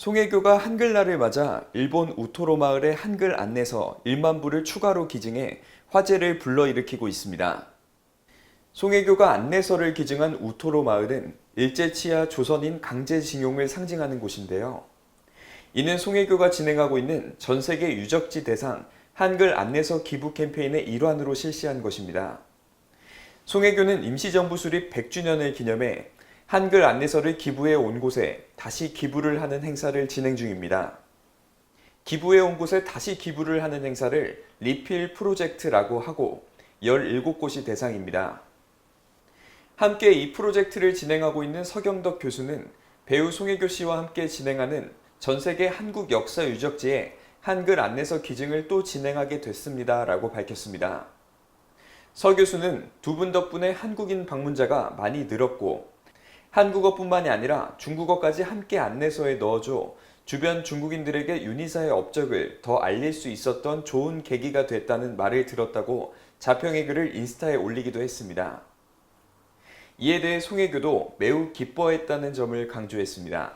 송혜교가 한글날을 맞아 일본 우토로 마을의 한글 안내서 1만 부를 추가로 기증해 화제를 불러일으키고 있습니다. 송혜교가 안내서를 기증한 우토로 마을은 일제 치하 조선인 강제징용을 상징하는 곳인데요. 이는 송혜교가 진행하고 있는 전 세계 유적지 대상 한글 안내서 기부 캠페인의 일환으로 실시한 것입니다. 송혜교는 임시정부 수립 100주년을 기념해 한글 안내서를 기부해 온 곳에 다시 기부를 하는 행사를 진행 중입니다. 기부해 온 곳에 다시 기부를 하는 행사를 리필 프로젝트라고 하고 17곳이 대상입니다. 함께 이 프로젝트를 진행하고 있는 서경덕 교수는 배우 송혜교 씨와 함께 진행하는 전 세계 한국 역사 유적지에 한글 안내서 기증을 또 진행하게 됐습니다. 라고 밝혔습니다. 서 교수는 두 분 덕분에 한국인 방문자가 많이 늘었고 한국어뿐만이 아니라 중국어까지 함께 안내서에 넣어줘 주변 중국인들에게 윤희사의 업적을 더 알릴 수 있었던 좋은 계기가 됐다는 말을 들었다고 자평의 글을 인스타에 올리기도 했습니다. 이에 대해 송혜교도 매우 기뻐했다는 점을 강조했습니다.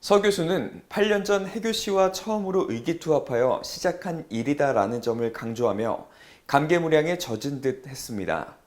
서 교수는 8년 전 해교 씨와 처음으로 의기투합하여 시작한 일이다라는 점을 강조하며 감개무량에 젖은 듯 했습니다.